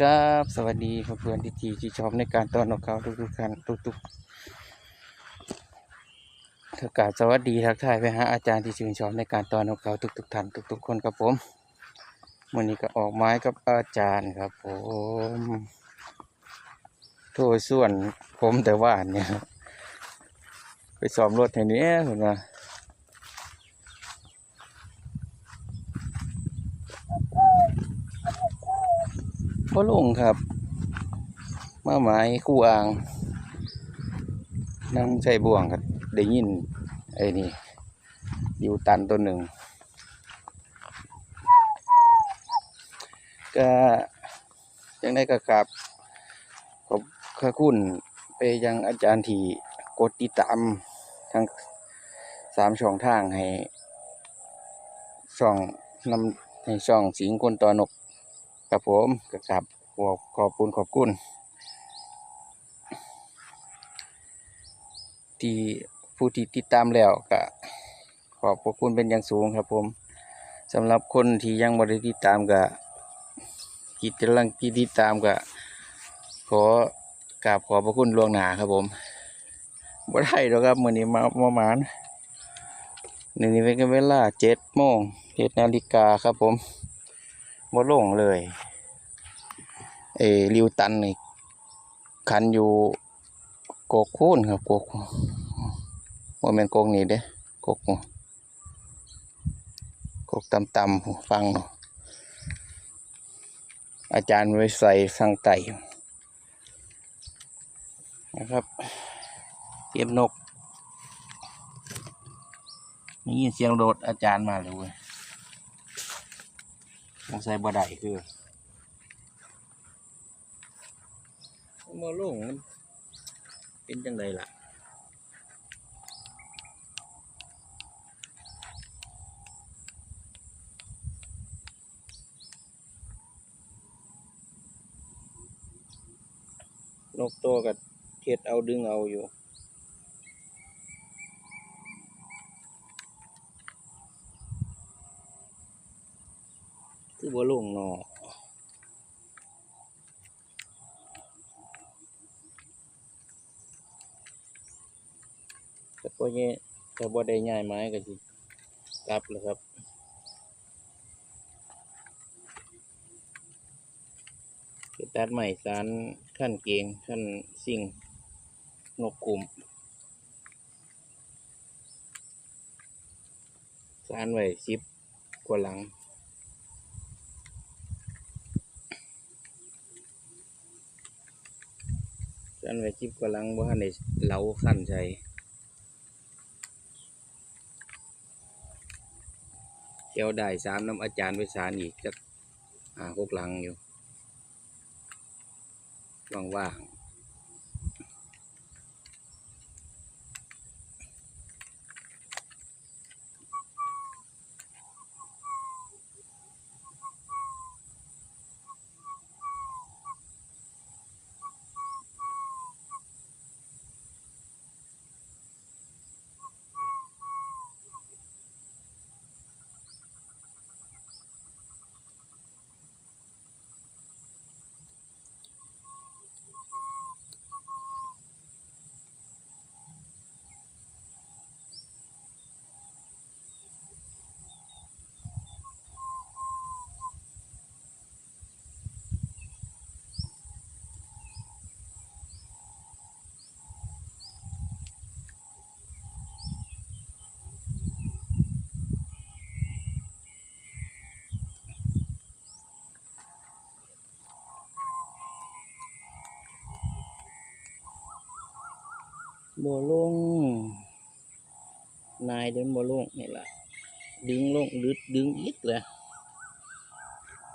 ครับ สวัสดีเพื่อนๆที่ที่ที่ชอบในการต้อนรับเขาทุกๆท่านทุกๆถ้ากาสวัสดีทักทายไปหาอาจารย์ที่ชื่นชอบในการต้อนรับเขาทุกๆท่านทุก ๆ คนครับผมวันนี้ก็ออกไม้กับอาจารย์ครับผมโทษส่วนผมแต่ว่าเนี่ยครับไปสอมรถให้เนี้ยเห็นไหม พ่อลงครับ มาหมายคู่อ่างนั่งใช้บ่วงครับได้ยินไอ้นี่อยู่ตันตัวหนึ่งก็ยังได้กระกับขอบขอบคุณไปยังอาจารย์ที่กดติดตามทั้งสามช่องทางให้ช่องนำให้ช่องสิงคนต่อนก ครับผมกราบขอบขอบคุณขอบคุณ ที่ผู้ที่ติดตามแล้วก็ขอบพระคุณเป็นอย่างสูงครับผมสำหรับคนที่ยังไม่ได้ติดตามก็กิจกำลังที่ติดตามก็ขอกราบขอบพระคุณล่วงหน้าครับผมบ่ได้หรอกครับมื้อนี้มาประมาณหนี่นี่เป็นเวลาเจ็ดโมงเจ็ดนาฬิกาครับผม บ่ลงเลย เอริวตันนี่คันอยู่โกกคูนครับโกกว่าแม่นโกกนี่เด้โกกโกกต่ำๆฟัง อาจารย์ไว้ใส่สังไตนะครับเตรียมนกนี่ยินเสียงโดดอาจารย์มาเลย เองใส่บ่ได้คือมาลงมันเป็นจังไดล่ะนกตัวกับเทียดเอาดึงเอาอยู่ คือบ่ลงเนาะแต่พอนี้แต่บ่ได้ย้ายไม้ก็สิกลับแล้วครับตัดใหม่สารขั้นเกียงขั้นสิ่งนกกลุ่มสารไว้สิบกว่าหลัง อันไว้จิบกำลังว่าในเหลาขั้นใจเที่ยวได้สามน้ำอาจารย์ไปสารอีกจักหาหกหลังอยู่ว่าง บ่ลงนายเดินบ่ลงนี่แหละดึงลงดึดดึงอีกแหละ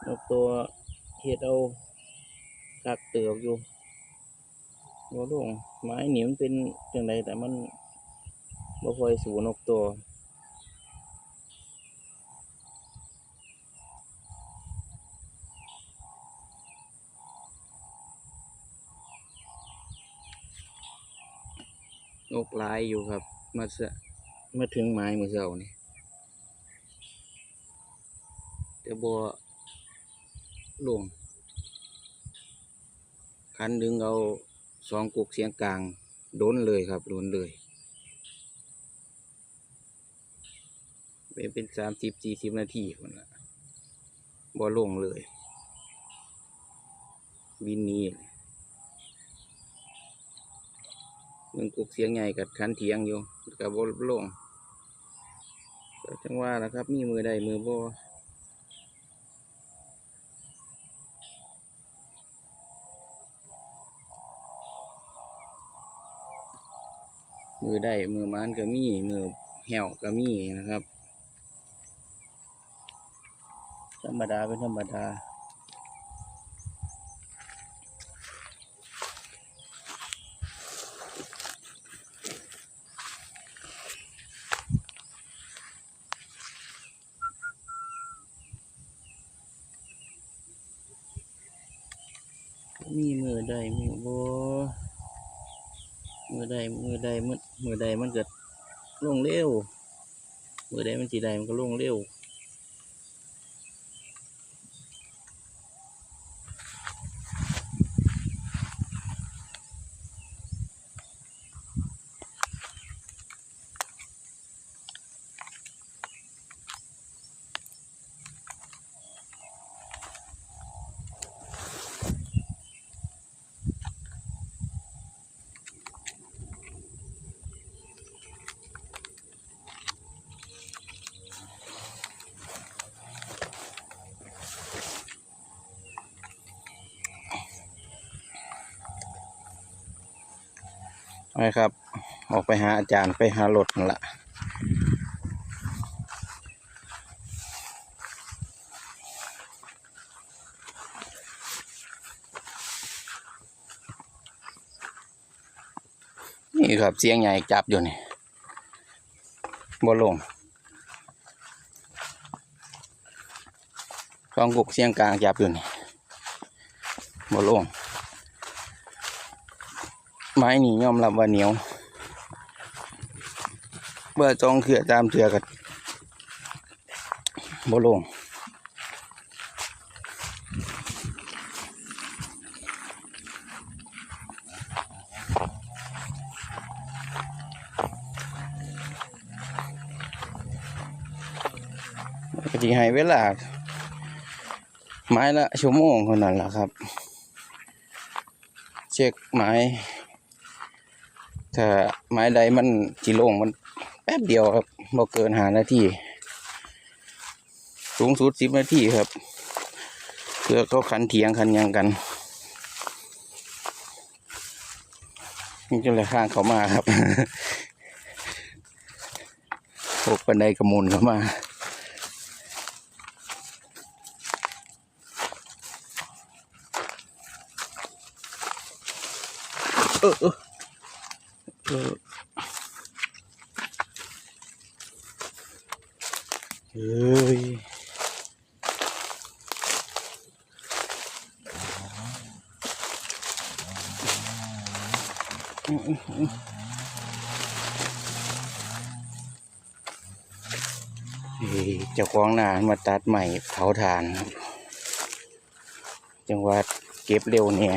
นกตัวเห็ดเอากักเตือกอยู่บ่ลงไม้หนีมันเป็นจังไดแต่มันบ่ค่อยสูนกตัว นกหลายอยู่ครับ มาเสะมาถึงไม้มือเสานี่แต่บัวลงคันดึงเอาสองกุกเสียงกลางโดนเลยครับโดนเลยเป็นเป็นสามสิบสี่สิบนาทีคนละบ่ลงเลยบินนี้ มึงกุกเสียงใหญ่กับคันเทียงอยู่กับบ่ลงจังว่านะครับ มีมือใดมือบ่มือได้มือมันก็มีมือแหวก็มีนะครับ ธรรมดาเป็นธรรมดา มีมือได้มือ บ่มือใดมือใดมือใดมันเกิดลงเร็วมือใดมันสีใดมันก็ลงเร็ว ไปครับ ออกไปหาอาจารย์ไปหารถนั่นละนี่ครับเสียงใหญ่จับอยู่นี่บ่ลงกองกุกเสียงกลางจับอยู่นี่บ่ลง ไม้นี่ยอมรับว่าเหนียวเบื่อจองเขื่อตามเถื่อกันบ่ลงก็จะให้เวลา ไม้ละชั่วโมงเท่านั้นแหละครับ เช็คไม้ ถ้าไม้ใดมันจิโลงมันแป๊บเดียวครับบ่เกินหานาทีสูงสุดสิบนาทีครับเพื่อเขาขันเถียงขันยังกันนี่จะเลยข้างเขามาครับพวกปันไดกระมุนเข้ามาเออ เออโอ้ยอืมอืมอืมเฮ้ยเจ้าของนามาตัดใหม่เผาถ่านครับ จังหวัดเก็บเร็วเนี่ย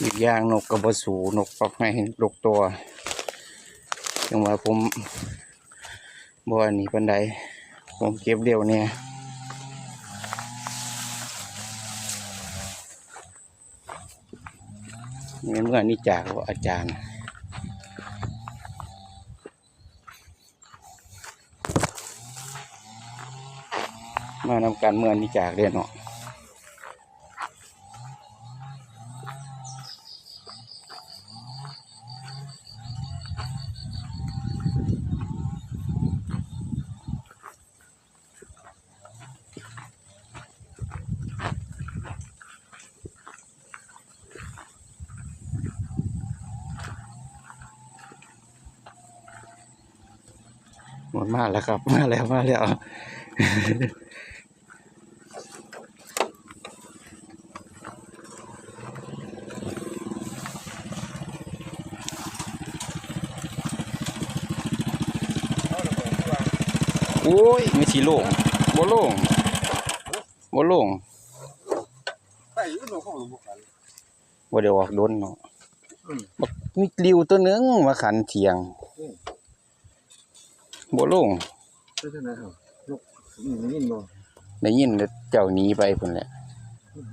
อีกอ ยางนกกระบสูนกปรับให้ลูกตัวจังว่าผมบ่อนี้ปันใดผมเก็บเดียวเนี่ยนี่เมื่อนี่จากว่าอาจารย์มานำการเมื่อนี่จากเรียนเนาะ มดมาแล้วครับ มาแล้วมาแล้วมโอ้ยไม่สิโล่งบ่โล่งบ่โล่งไปอยู่ตรงของหลวงพ่อกันบ่ได้ออกโดนเนาะอืมบักมีกลิวตัวหนึงมาขันเถียงอืม บ่โล่งไปทางไหนครับนกนี่ยินบ่ได้ยินแต่เจ้าหนีไปพุ่นแหละ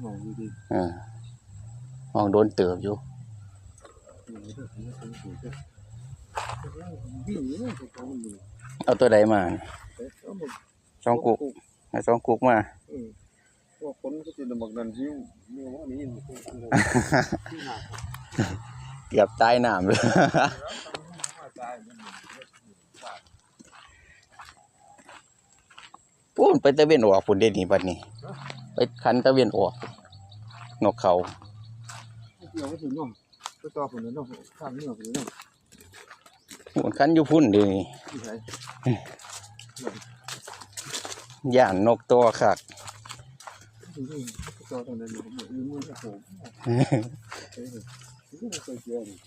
ห้องดีเออมองโดนเติบอยู่ๆนี่เด้อนี่เป็นสูตรเด้อวิ่งนี่นะของมันนี่เอาตัวใดมาเอ้ยเอาหมดสองกุกเอาสองกุกมาอืมพวกคนก็สิดำบักนันซิวนี่ว่านี่มันคือที่หาเกือบตายน้ำเลยตายมัน พูนไปตะเวนออกพุ่นเด้นี่บัดนี้ ไปคันตะเวนออกนกเขาเกี่ยวกับถึงน้องไปต่อผลน้องข้ามนี่ผลน้องพูนคันอยู่พุ่นเด้นี่ที่ไหนย่านนกตัวคักที่นี่ต่อตรงนั้นอยู่มือมือกับผมเอ้ยนี่เคยเจอนี่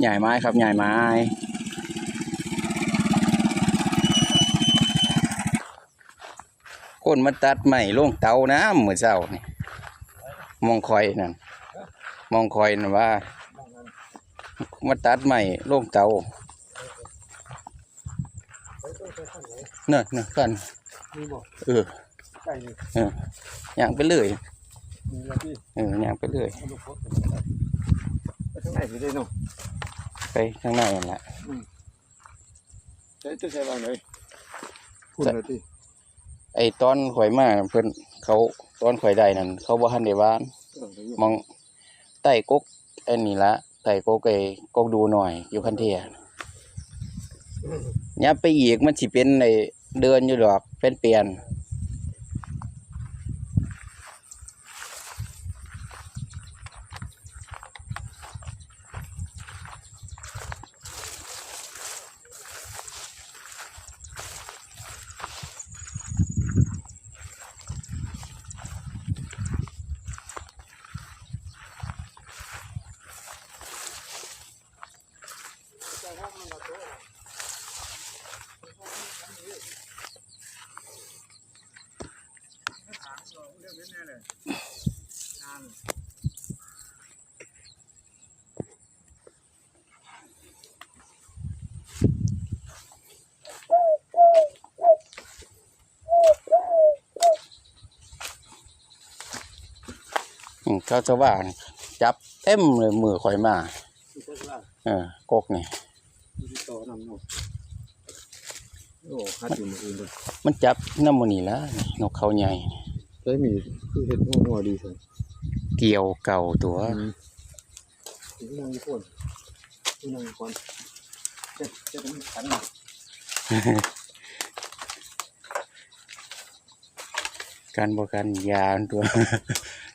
ใหญ่ไม้ครับใหญ่ไม้ คนมาตัดใหม่ลงเตาน้ำเหมือนเจ้านี่มองคอยนั่นมองคอยนั่นว่า มาตัดใหม่ลงเตาเนอะเนอะกันนี่บอกเออใกล้นี่ย่างไปเลยนี่ละพี่เออย่างไปเลยเอาลูกโคตรไปทางไหนสิได้เนาะไปข้างในนั่นแหละใช้ตัวใช้วางเลยคุณละที่ ไอ้ตอนข่อยมาเพิ่นเขาตอนข่อยได้นั่นเขาบ่ทันได้หวานเออไปอยู่มองใต้กกอันนี้ละใต้กกไอ้กกดูหน่อย อยู่คันเทียยับไปอีกมันสิเป็นไอ้เดินอยู่ดอกเป็นเปลี่ยน เขาจะว่านี่จับเต็มเลยมือข่อยมาที่ใช้วางเออกกนี่ที่ต่อนำเนาะโอ้ฮัดอยู่มืออื่นเลยมันจับน้ำมันนี่ละนี่นกเขาใหญ่นี่ใช้มีคือเห็ดหัวหัวดีสิเกี่ยวเก่าตัวถึงนั่งก่อนนั่งก่อนจะจะเป็นขันการบกันยาตัว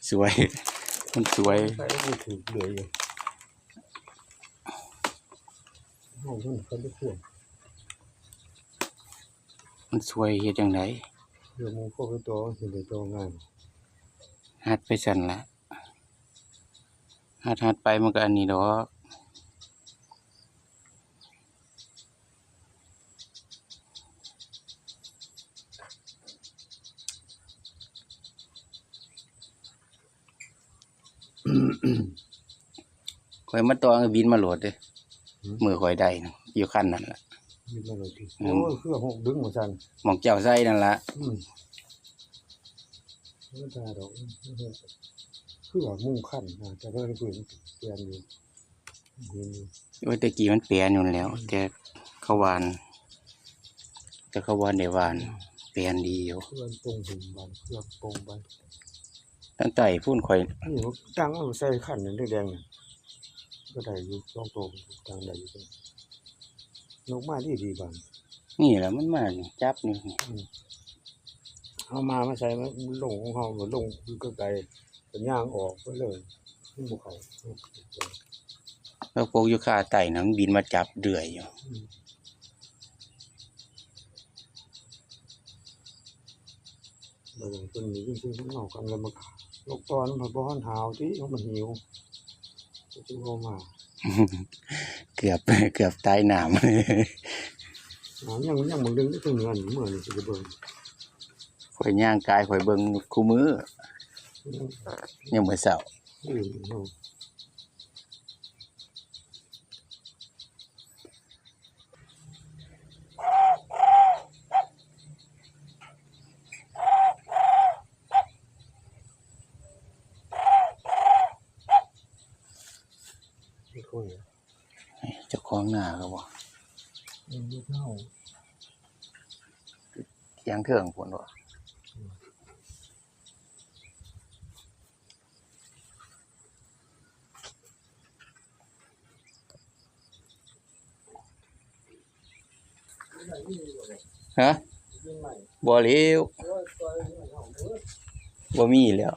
สวย มันสวยใช้ไม่ถูกเหลืออยู่ห้องมันเขาไม่ควรมันสวยเฮ็ดจังไดเดี๋ยวมึงพวกตัวเห็นตัวง่ายหัดไปสั่นละหัดหัดไปมันก็อันนี้ดอก ข่อยมาตองบินมาโหลดเด้มือข่อยได้นะอยู่ขั้นนั่นล่ะมีมาเลยทีอืโอ้มยเครื่องหกดึงหมดสันหมองเจ้าใส่นั่นล่ะอืมไม่ได้ดอกคือว่ามุ่งขั้นนะแต่ก็เลยเปลี่ยนเปลี่ยนอยู่เปลี่ยนอยู่โอ้ยแต่กี้มันเปลี่ยนอยู่แล้ว แต่เขาวานแต่เขาวานได้วานเปลี่ยนดีอยู่เครื่องตรงหุ่มบันเครื่องตรงบัน ตั้งแต่พูนข่อยนี่มันตั้งเอาใส่ขั้นนั่นแดงๆน่ะก็ได้อยู่ลองโตตั้งได้อยู่นกมาดีดีบันนี่แหละมันมานี่จับนี่นี่เอามามาใส่มันลงของเขามันลงคือก็ไกลเป็นย่างออกไปเลยนี่บุเขาแล้วพวกอยู่ข้าไต่นะมันบินมาจับเดือยอยู่บางคนมียิ่งขึ้นข้างนอกกันแล้วมัน นกตอนมันบ่อนหาวที่เขามันหิวจะเอามา เกือบเกือบตายหนามอ๋อยังยังมึงดึงได้ตัวเนื้อนี่เมื่อนี่สิจะเบิ่งข่อยย่างกายข่อยเบิ่งคู่มือยังมื้อเช้าอื่นเนา ค่อยเจ้าของหน้าก็บ่ยังไม่เท่าเที่ยงเทิงพุ่นบ่ฮะบ่เร็วบ่มีแล้ว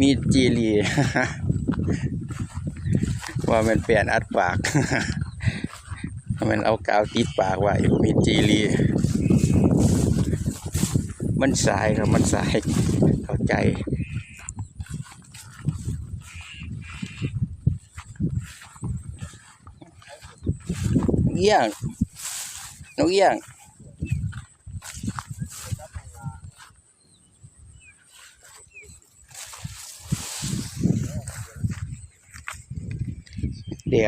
มีจีรีว่ามันเปลี่ยนอัดปาก มันเอากาวติดปากไว้มีจีรีมันสายครับมันสายเข้าใจเอี้ยงนกเอี้ยง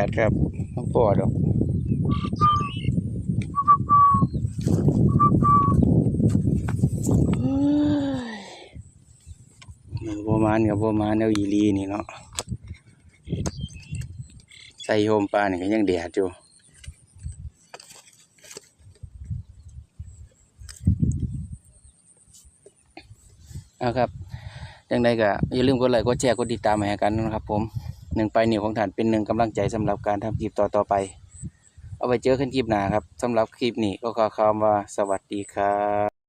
ดครับต้องปอดอกมันประมาณกับประมาณแนวอีหลีนี่เนาะใส่โฮมปลานี่ก็ยังแดดอยู่เอาครับยังไงก็อย่าลืมกดไลค์กดแชร์กดติดตามให้กันนะครับผม หนึ่งไปลายนิ้วของท่านเป็นหนึ่งกำลังใจสำหรับการทำคลิปต่อต่อๆไป เอาไปเจอกันคลิปหน้าครับสำหรับคลิปนี้ก็ขอคำว่าสวัสดีครับ